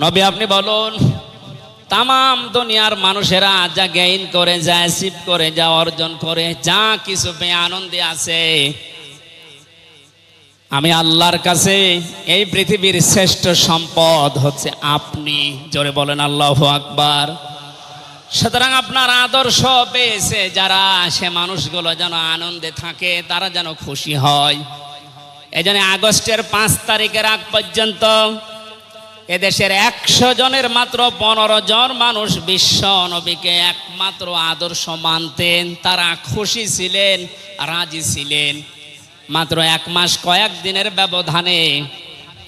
নবী আপনি বলুন তাম দুনিয়ার মানুষেরা যা গেইন করে, যা অ্যাচিভ করে, যা অর্জন করে, যা কিছু পেয়ে আনন্দে আছে। আমি আল্লাহর কাছে এই পৃথিবীর শ্রেষ্ঠ সম্পদ হচ্ছে আপনি। জোরে বলেন আল্লাহ আকবার। সুতরাং আপনার আদর্শ পেয়েছে যারা সে মানুষগুলো যেন আনন্দে থাকে, তারা যেন খুশি হয়। এই জন্য আগস্টের পাঁচ তারিখের আগ পর্যন্ত এদেশের একশো জনের মাত্র পনেরো জন মানুষ বিশ্ব নবীকে একমাত্র আদর্শ মানতেন। তারা খুশি ছিলেন, রাজি ছিলেন। মাত্র এক মাস কয়েক দিনের ব্যবধানে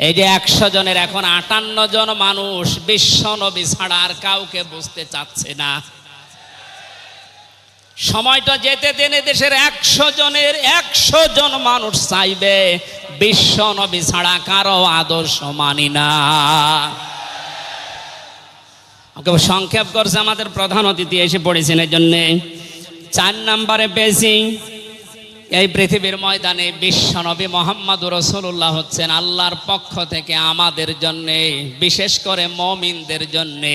এই যে একশো জনের এখন আটান্ন জন মানুষ বিশ্ব নবী ছাড়া আর কাউকে বুঝতে চাচ্ছে না। সময়টা যেতে দেন দেশের একশো জনের একশো জন মানুষ চাইবে, বিশ্ব নবী ছাড়া কারও আদর্শ মানি না। সংক্ষেপ করছে, আমাদের প্রধান অতিথি এসে পড়েছেন এই জন্যে চার নাম্বারে পেয়েছি, এই পৃথিবীর ময়দানে বিশ্বনবী মোহাম্মদ রসুল্লাহ হচ্ছেন আল্লাহর পক্ষ থেকে আমাদের জন্যে, বিশেষ করে মমিনদের জন্যে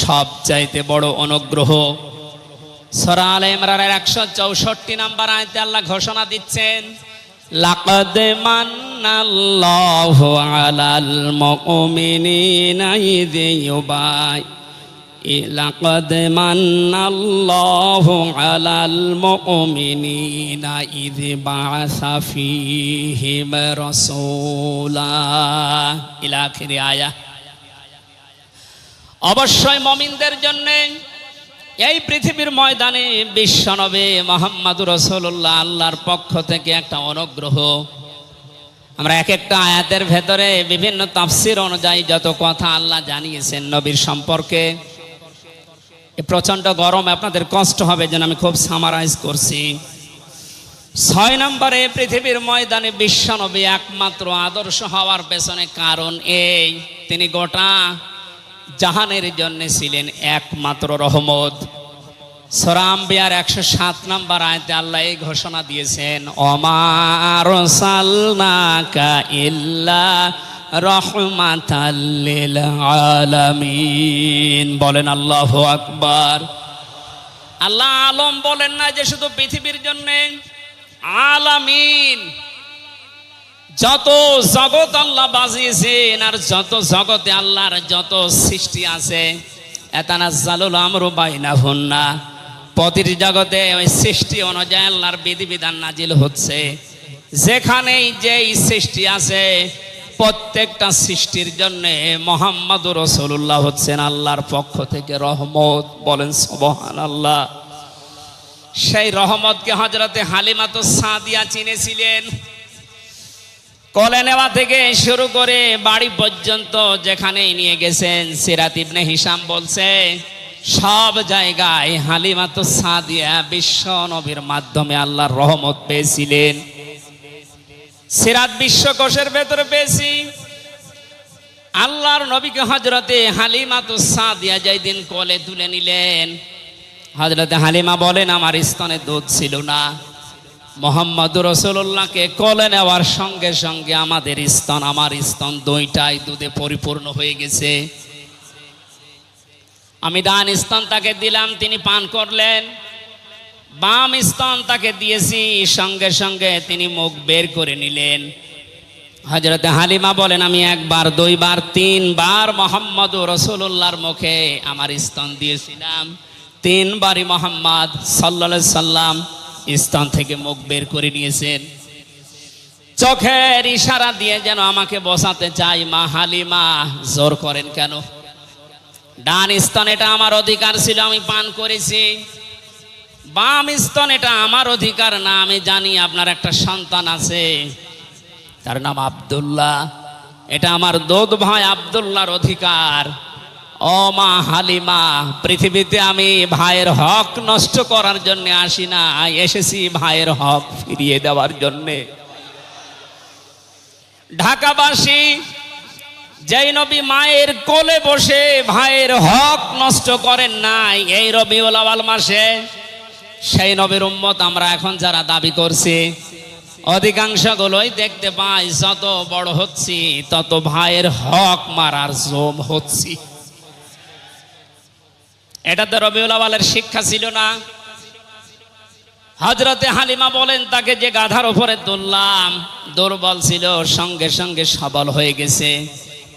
সবচাইতে বড় অনুগ্রহ। সরা আল ইমরানের একশো চৌষট্টি নাম্বার আয়তে আল্লাহ ঘোষণা দিচ্ছেন, লাকাদ মান্নাল্লাহু আলাল মুমিনিনা ইয ইউবাই লাকাদ মান্নাল্লাহু আলাল মুমিনিনা ইয বাআসা ফীহিম রাসূলা ইলা আখিরি আয়া। অবশ্যই মমিনদের জন্যে এই পৃথিবীর ময়দানে বিশ্বনবে মোহাম্মদ রসুল্লাহ আল্লাহর পক্ষ থেকে একটা অনুগ্রহ। আমরা এক একটা আয়াতের ভেতরে বিভিন্ন তাফসির অনুযায়ী যত কথা আল্লাহ জানিয়েছেন নবীর সম্পর্কে প্রচণ্ড গরম আপনাদের কষ্ট হবে যেন আমি খুব সামারাইজ করছি। ছয় নম্বরে, পৃথিবীর ময়দানে বিশ্বনবী একমাত্র আদর্শ হওয়ার পেছনে কারণ এই, তিনি গোটা জাহানের জন্য ছিলেন একমাত্র রহমত। সরাম বিয়ার একশো সাত নম্বর আয়তে আল্লাহ এই ঘোষণা দিয়েছেন, অমার সালনাকা আলামিন। বলেন আল্লাহ আকবার। আল্লাহ আলম বলেন না যে শুধু পৃথিবীর জন্য, আলামিন। যত জগৎ আল্লাহ বাজিয়েছেন আর যত জগতে আল্লাহর যত সৃষ্টি আছে, এতানাজ্জালুল আমরু বাইনা হুন্না প্রতিটি জগতে ওই সৃষ্টি অনুযায়ী আল্লাহর বিধিবিধান নাজিল হচ্ছে। যেখানেই যেই সৃষ্টি আছে, প্রত্যেকটা সৃষ্টির জন্য মোহাম্মদ রসুল্লাহ হচ্ছেন আল্লাহর পক্ষ থেকে রহমত। বলেন সবহান আল্লাহ সেই রহমতকে হজরতে হালিমাতো সাদিয়া চিনেছিলেন। কলে নেওয়া থেকে শুরু করে বাড়ি পর্যন্ত যেখানেই নিয়ে গেছেন, সিরাত ইবনে হিসাম বলছে সব জায়গায় হালিমাত সাদিয়া বিশ্ব নবীর মাধ্যমে আল্লাহর রহমত পেয়েছিলেন। সিরাত বিশ্বকোষের ভেতরে পেয়েছি। আল্লাহর নবীকে হজরতে হালিমাত সাদিয়া যেই দিন কোলে তুলে নিলেন হজরতে হালিমা বলেন, আমার স্তনে দুধ ছিল না। মোহাম্মদ রসুল্লাহকে কলে নেওয়ার সঙ্গে সঙ্গে আমাদের স্তন, আমার স্তন দুইটাই দুধে পরিপূর্ণ হয়ে গেছে। আমি ডান স্তন তাকে দিলাম, তিনি পান করলেন। বাম স্তন তাকে দিয়েছি, সঙ্গে সঙ্গে তিনি মুখ বের করে নিলেন। হজরতে হালিমা বলেন, আমি একবার, দুইবার, তিনবার মোহাম্মদ রসুল্লাহর মুখে আমার স্তন দিয়েছিলাম। তিনবারই মোহাম্মদ সাল্লা সাল্লাম স্তন থেকে মুখ বের করে নিয়েছেন। চোখের ইশারা দিয়ে যেন আমাকে বসাতে চাই মা হালিমা, জোর করেন কেন? ডান স্তন এটা আমার অধিকার ছিল, আমি পান করেছি। বাম স্তন এটা আমার অধিকার না, আমি জানি আপনার একটা সন্তান আছে। তার নাম আব্দুল্লাহ। এটা আমার দোদ ভাই আব্দুল্লাহর অধিকার। ও মা হালিমা, পৃথিবীতে আমি ভাইয়ের হক নষ্ট করার জন্য আসি না, এসেছি ভাইয়ের হক ফিরিয়ে দেওয়ার জন্যে। ঢাকাবাসী যেই নবী মায়ের কোলে বসে ভাইয়ের হক নষ্ট করেন নাই, এই রবিউল আওয়াল মাসে সেই নবীর উম্মত আমরা এখন যারা দাবি করছি, অধিকাংশগুলোই দেখতে পাই, যত বড় হচ্ছি, তত ভাইয়ের হক মারার জম হচ্ছি। এটা তো রবিউল আওয়ালের শিক্ষা ছিল না। হজরতে হালিমা বলেন, তাকে যে গাধার উপরে তুললাম, দুর্বল ছিল, সঙ্গে সঙ্গে সবল হয়ে গেছে।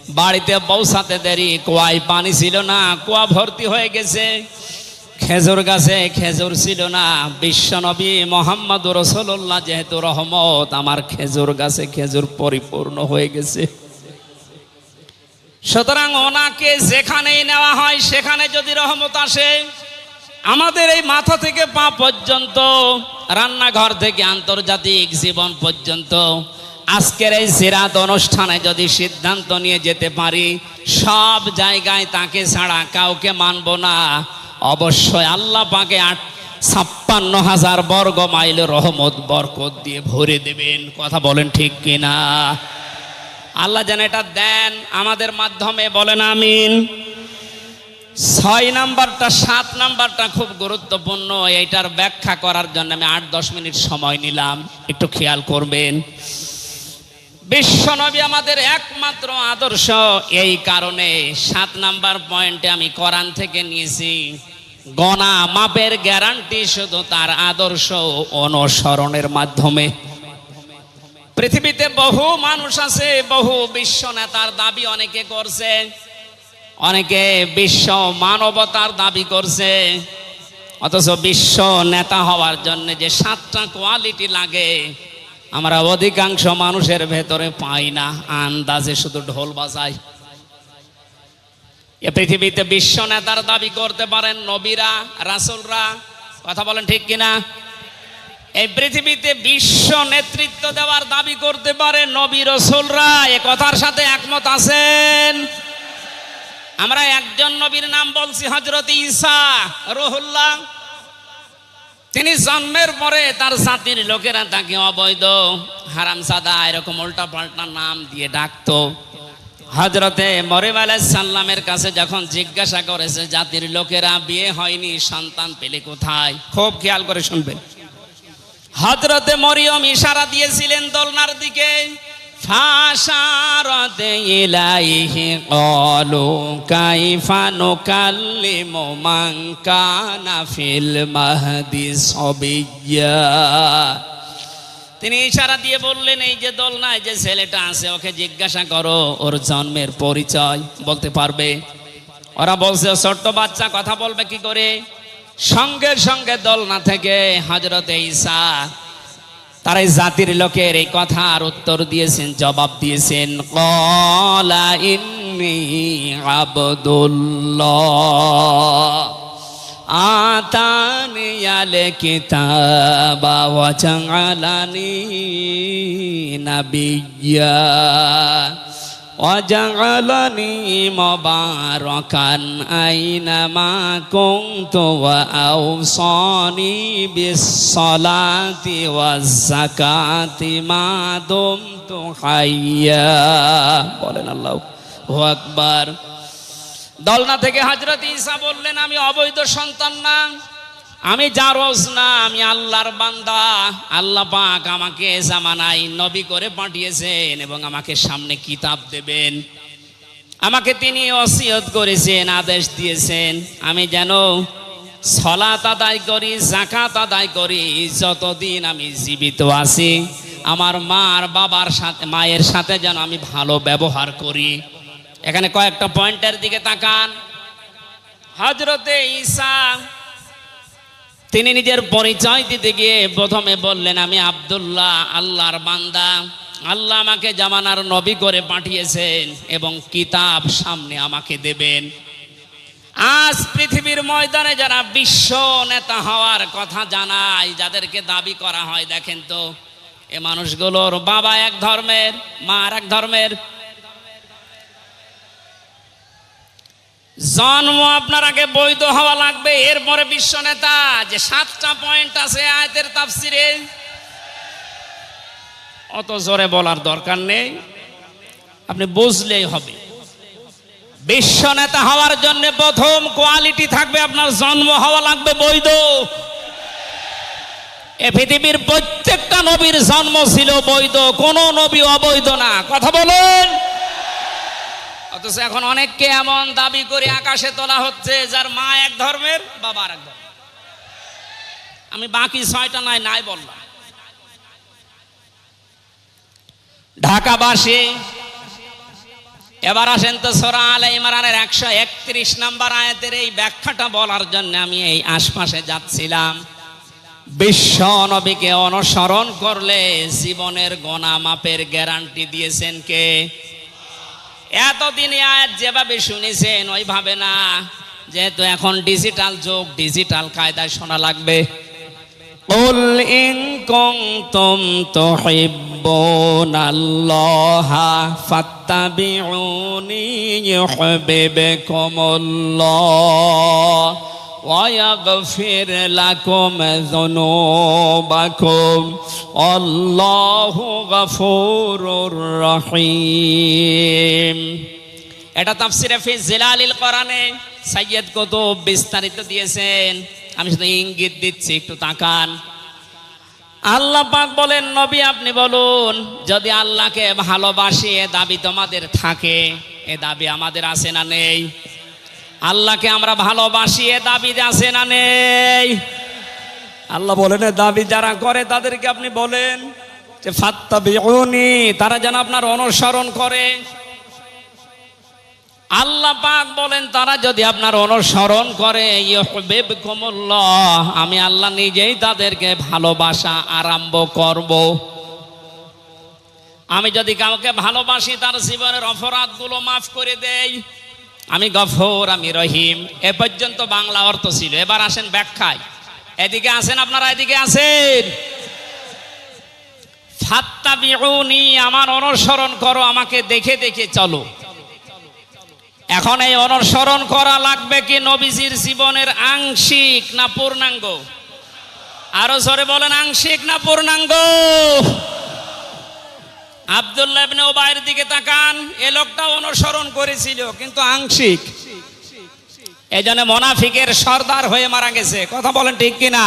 বাড়িতে পৌঁছাতে দেরি, কুয়ায় পানি ছিল না, কুয়া ভর্তি হয়ে গেছে। খেজুর গাছে খেজুর ছিল না। বিশ্বনবী মোহাম্মদ রসুল্লাহ যেহেতু রহমত, আমার খেজুর গাছে খেজুর পরিপূর্ণ হয়ে গেছে। সুতরাং ওনাকে যেখানেই নেওয়া হয়, সেখানে যদি রহমত আসে, আমাদের এই মাথা থেকে পা পর্যন্ত, রান্নাঘর থেকে আন্তর্জাতিক জীবন পর্যন্ত আজকের এই সিরাত অনুষ্ঠানে যদি সিদ্ধান্ত নিয়ে যেতে পারি, সব জায়গায় তাকে ছাড়া কাউকে মানব না। অবশ্যই আল্লাহ পাকে আট ছাপ্পান্ন হাজার বর্গ মাইল রহমত, বরকত দিয়ে ভরে দেবেন। কথা বলেন ঠিক কিনা? আল্লাহ যেন এটা দেন আমাদের মাধ্যমে, বলেন আমিন। ছয় নাম্বারটা, সাত নাম্বারটা খুব গুরুত্বপূর্ণ, এইটার ব্যাখ্যা করার জন্য আমি আট দশ মিনিট সময় নিলাম। একটু খেয়াল করবেন। বিশ্বনবী আমাদের একমাত্র আদর্শ। এই কারণে সাত নাম্বার পয়েন্টে আমি কোরআন থেকে নিয়েছি গণা মাপের গ্যারান্টি শুধু তার আদর্শ অনুসরণের মাধ্যমে। পৃথিবীতে বহু মানুষ আছে, বহু বিশ্ব নেতার দাবি অনেকে করছে, অনেকে বিশ্ব মানবতার দাবি করছে। অথচ বিশ্ব নেতা হওয়ার জন্য যে সাতটা কোয়ালিটি লাগে আমরা অধিকাংশ মানুষের ভেতরে পাই না, আন্দাজে শুধু ঢোল বাজায়। এ পৃথিবীতে বিশ্ব নেতার দাবি করতে পারেন নবীরা, রাসুলরা, কথা বলেন ঠিক কিনা? এই পৃথিবীতে বিশ্ব নেতৃত্ব দেওয়ার দাবি করতে পারে নবী, রসুলরা, এ কথার সাথে একমত আছেন? আমরা একজন নবীর নাম বলছি হজরত ইসা রহুল্লাহ। তিনি জন্মের পরে তার জাতির লোকেরা তাকে অবৈধ, হারাম সাদা, এরকম উল্টা পাল্টা নাম দিয়ে ডাকতো। হজরতে মরিম সাল্লামের কাছে যখন জিজ্ঞাসা করেছে, জাতির লোকেরা বিয়ে হয়নি, সন্তান পেলে কোথায়? খুব খেয়াল করে শুনবেন। হজরতে মরিয়ম ইশারা দিয়েছিলেন দোলনার দিকে। তিনি ইশারা দিয়ে বললেন, এই যে দোলনায় যে ছেলেটা আছে, ওকে জিজ্ঞাসা করো, ওর জন্মের পরিচয় বলতে পারবে? ওরা বলছে, ছোট্ট বাচ্চা, কথা বলবে কি করে? সঙ্গে সঙ্গে দল দোলনা থেকে হজরতে ঈসা তারা জাতির লোকের এই কথার উত্তর দিয়েছেন, জবাব দিয়েছেন, কলা ইন্নি আবদুল্লাহ আলে কিতাবা ওয়াজালানি নাবিয়্যা। وجعلني مباركا أينما كنت وأوصاني بالصلاة والزكاة ما دمت حيا বলেন আল্লাহ আকবার দলনা থেকে হজরত ঈসা বললেন আমি অবৈধ সন্তান না আমি জারজ না, আমি আল্লাহর বান্দা। আল্লাহ পাক আমাকে জামানাই নবী করে পাঠিয়েছেন এবং আমাকে সামনে কিতাব দেবেন। আমাকে তিনি অসিয়ত করেছেন, আদেশ দিয়েছেন। আমি যেন সলাত আদায় করি জাকাত আদায় করি, যতদিন আমি জীবিত আছি। আমার মা আর বাবার সাথে, মায়ের সাথে যেন আমি ভালো ব্যবহার করি। এখানে কয়েকটা পয়েন্টের দিকে তাকান। হজরতে ঈসা তিনি নিজের পরিচয় দিতে গিয়ে প্রথমে বললেন, আমি আবদুল্লাহ, আল্লাহর বান্দা। আল্লাহ আমাকে জামানার নবী করে পাঠিয়েছেন এবং কিতাব সামনে আমাকে দেবেন। আজ পৃথিবীর ময়দানে যারা বিশ্ব নেতা হওয়ার কথা জানায়, যাদেরকে দাবি করা হয়, দেখেন তো, এ মানুষগুলোর বাবা এক ধর্মের, মা আর এক ধর্মের জন্ম আপনার আগে বৈধ হওয়া লাগবে, এরপরে বিশ্ব নেতা যে সাতটা পয়েন্ট আছে আয়তের তাফসিরে। অত জোরে বলার দরকার নেই, আপনি বুঝলেই হবে। বিশ্ব নেতা হওয়ার জন্য প্রথম কোয়ালিটি থাকবে আপনার জন্ম হওয়া লাগবে বৈধ। এ পৃথিবীর প্রত্যেকটা নবীর জন্ম ছিল বৈধ, কোন নবী অবৈধ না। কথা বলুন। অথচ এখন অনেককে এমন দাবি করে আকাশে তোলা হচ্ছে, যার মা এক ধর্মের, বাবা আর এক ধর্মের। আমি বাকি ছয়টা নাই নাই বললাম। ঢাকাবাসী, এবার আসেন তো সোরা আলে ইমরানের একশো একত্রিশ নাম্বার আয়াতের এই ব্যাখ্যাটা বলার জন্য আমি এই আশপাশে যাচ্ছিলাম। বিশ্ব নবীকে অনুসরণ করলে জীবনের গোনা মাপের গ্যারান্টি দিয়েছেন কে? এতদিন এই আয়াত যেভাবে শুনেছেন ওইভাবে না যেহেতু এখন ডিজিটাল যুগ ডিজিটাল কায়দায় শোনা লাগবে قل إن كنتم تحبون الله فاتبعوني يحببكم الله ويغفر لكم ذنوبكم والله غفور رحيم এটা তাফসিরে ফি জিলালিল কোরআনে সাইয়্যেদ কুতুব বিস্তারিত দিয়েছেন আমি শুধু ইঙ্গিত দিচ্ছি একটু তাকান আল্লাহ পাক বলেন নবী আপনি বলুন যদি আল্লাহকে ভালোবাসি এ দাবি তোমাদের থাকে এ দাবি আমাদের আছে না নেই আল্লাহকে আমরা ভালোবাসি এ দাবি আছে না নেই? আল্লাহ বলেন দাবি যারা করে তাদেরকে আপনি বলেন যে ফাত্তা তারা যেন আপনার অনুসরণ করে। আল্লাহ পাক বলেন, তারা যদি আপনার অনুসরণ করে আমি আল্লাহ নিজেই তাদেরকে ভালোবাসা আরম্ভ করব। আমি যদি কাউকে ভালোবাসি, তার জীবনের অপরাধগুলো মাফ করে দেই। আমি গফর, আমি রহিম। এ পর্যন্ত বাংলা অর্থ ছিল। এবার আসেন ব্যাখ্যায়। এদিকে আসেন আপনারা, এদিকে আসেন। আমার অনুসরণ করো, আমাকে দেখে দেখে চলো। এখন এই অনুসরণ করা লাগবে কি নবীজির জীবনের আংশিক না পূর্ণাঙ্গ? আরও জোরে বলেন, আংশিক না পূর্ণাঙ্গ? আব্দুল্লাহ ইবনে বাইরের দিকে তাকান, এ লোকটা অনুসরণ করেছিল, কিন্তু আংশিক। এজন্য মোনাফিকের সর্দার হয়ে মারা গেছে। কথা বলেন ঠিক কিনা?